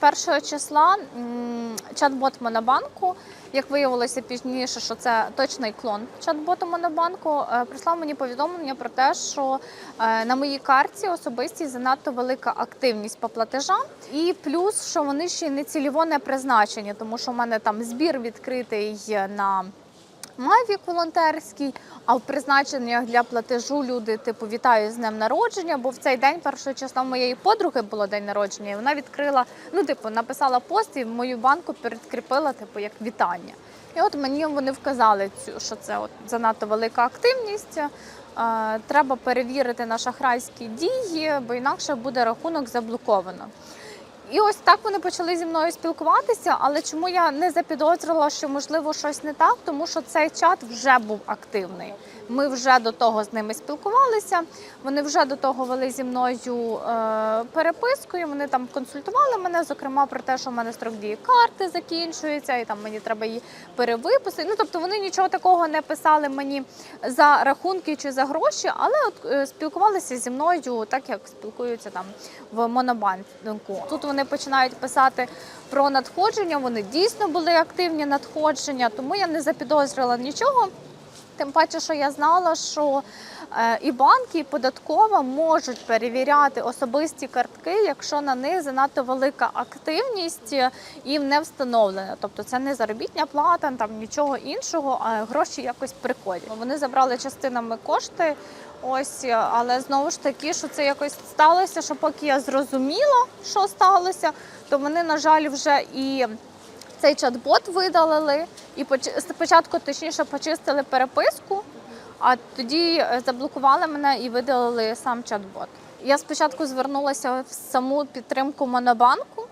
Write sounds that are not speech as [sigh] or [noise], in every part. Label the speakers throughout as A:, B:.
A: першого числа чат-бот Монобанку, як виявилося пізніше, що це точний клон чат-боту Монобанку, е, прислав мені повідомлення про те, що е, на моїй карті особистій занадто велика активність по платежам, і плюс, що вони ще не цільово не призначені, тому що в мене там збір відкритий на. Мавік волонтерський, а в призначеннях для платежу люди типу вітаю з днем народження. Бо в цей день першого числа моєї подруги було день народження. і Вона відкрила, ну типу, написала пост і в мою банку передкріпила, типу, як вітання. І от мені вони вказали цю, що це от занадто велика активність. е, Треба перевірити на шахрайські дії, бо інакше буде рахунок заблоковано. І ось так вони почали зі мною спілкуватися. Але чому я не запідозрила, що можливо щось не так? Тому що цей чат вже був активний. Ми вже до того з ними спілкувалися. Вони вже до того вели зі мною е, переписку. і Вони там консультували мене, зокрема про те, що в мене строк дії карти закінчується, і там мені треба її перевипустити. Ну тобто вони нічого такого не писали мені за рахунки чи за гроші, але от е, спілкувалися зі мною, так як спілкуються там в монобанку. Тут вони починають писати про надходження. Вони дійсно були активні надходження, тому я не запідозрила нічого. Тим паче, що я знала, що е, і банки, і податкова можуть перевіряти особисті картки, якщо на них занадто велика активність е, і не встановлена. Тобто це не заробітня плата, там нічого іншого, а гроші якось приходять. Вони забрали частинами кошти. Ось, е, але знову ж таки, що це якось сталося, що поки я зрозуміла, що сталося, то вони, на жаль, вже і цей чат-бот видалили і поч- спочатку точніше почистили переписку, а тоді е, заблокували мене і видалили сам чат-бот. Я спочатку звернулася в саму підтримку Монобанку.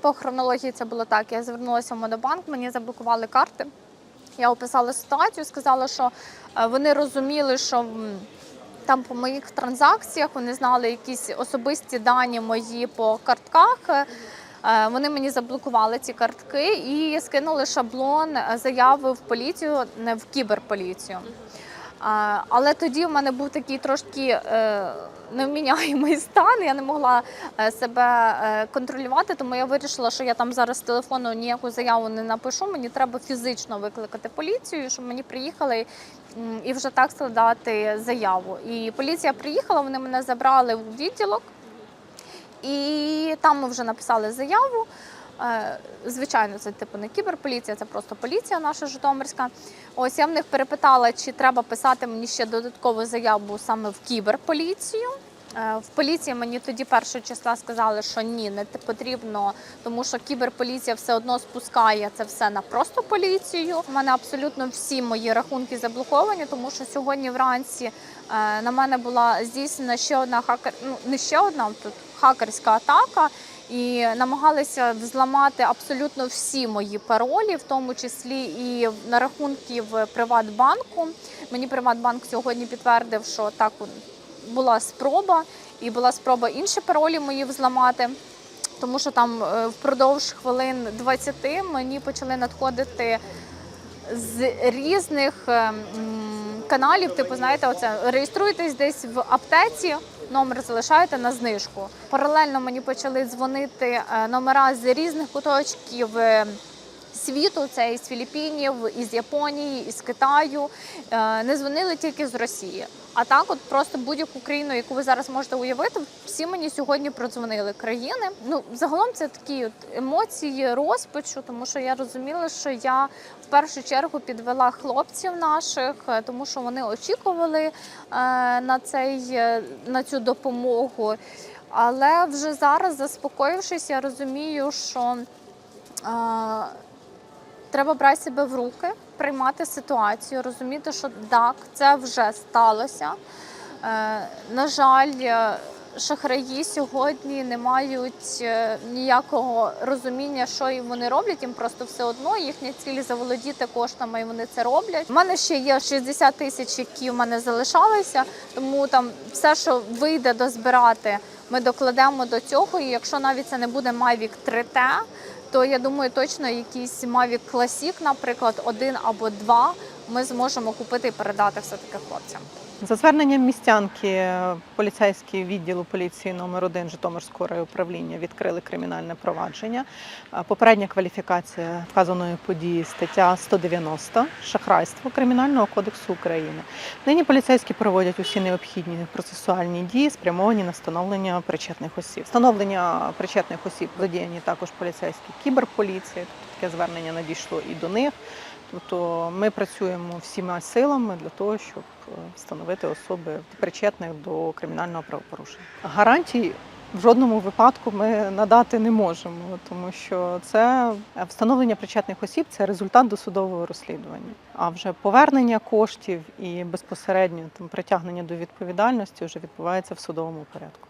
A: По хронології це було так. Я звернулася в Монобанк, мені заблокували карти. Я описала ситуацію, сказала, що е, вони розуміли, що там по моїх транзакціях вони знали якісь особисті дані мої по картках. Е, Вони мені заблокували ці картки і скинули шаблон е, заяви в поліцію, не в кіберполіцію. Але тоді в мене був такий трошки е, невміняємий [laughs] стан. Я не могла себе контролювати, тому я вирішила, що я там зараз з телефону ніяку заяву не напишу. Мені треба фізично викликати поліцію, щоб мені приїхали і вже так складати заяву. І поліція приїхала, вони мене забрали в відділок. І там ми вже написали заяву. Е, Звичайно, це типу не кіберполіція, це просто поліція наша Житомирська. Ось я в них перепитала, чи треба писати мені ще додаткову заяву саме в кіберполіцію. Е, В поліції мені тоді першого числа сказали, що ні, не потрібно, тому що кіберполіція все одно спускає це все на просто поліцію. У мене абсолютно всі мої рахунки заблоковані, тому що сьогодні вранці е, на мене була здійснена ще одна хакер, ну не ще одна тут хакерська атака. І намагалися взламати абсолютно всі мої паролі, в тому числі і на рахунки в Приватбанку. Мені Приватбанк сьогодні підтвердив, що так була спроба, і була спроба інші паролі мої взламати. Тому що там е, впродовж хвилин 20 мені почали надходити з різних е, каналів. Типу, знаєте, оце реєструєтесь десь в аптеці, номер залишаєте на знижку. Паралельно мені почали дзвонити е, номера з різних куточків. Світу це із Філіппінів, із Японії, із Китаю. Е, Не дзвонили тільки з Росії. А так, от просто будь-яку країну, яку ви зараз можете уявити, всі мені сьогодні продзвонили країни. Ну, загалом це такі от емоції розпачу, тому що я розуміла, що я в першу чергу підвела хлопців наших, е, тому що вони очікували е, на цей на цю допомогу. Але вже зараз, заспокоївшись, я розумію, що треба брати себе в руки, приймати ситуацію, розуміти, що так, це вже сталося. Е, на жаль, е, шахраї сьогодні не мають е, ніякого розуміння, що їм вони роблять. Їм просто все одно їхня ціль заволодіти коштами, і вони це роблять. У мене ще є 60 тисяч, які в мене залишалися, тому там все, що вийде дозбирати, ми докладемо до цього. І якщо навіть це не буде Mavic 3T, то я думаю, точно якийсь Mavic Classic, наприклад, один або два, ми зможемо купити і передати все таки хлопцям.
B: За зверненням містянки поліцейський відділу поліції номер 1 Житомирського райуправління відкрили кримінальне провадження. Попередня кваліфікація вказаної події стаття 190 шахрайство Кримінального кодексу України. Нині поліцейські проводять усі необхідні процесуальні дії, спрямовані на встановлення причетних осіб. Встановлення причетних осіб задіяні також поліцейські кіберполіції. Таке звернення надійшло і до них. Тобто ми працюємо всіма силами для того, щоб е, встановити особи причетних до кримінального правопорушення. Гарантій в жодному випадку ми надати не можемо, тому що це е, встановлення причетних осіб це результат досудового розслідування. А вже повернення коштів і безпосередньо там притягнення до відповідальності вже відбувається в судовому порядку.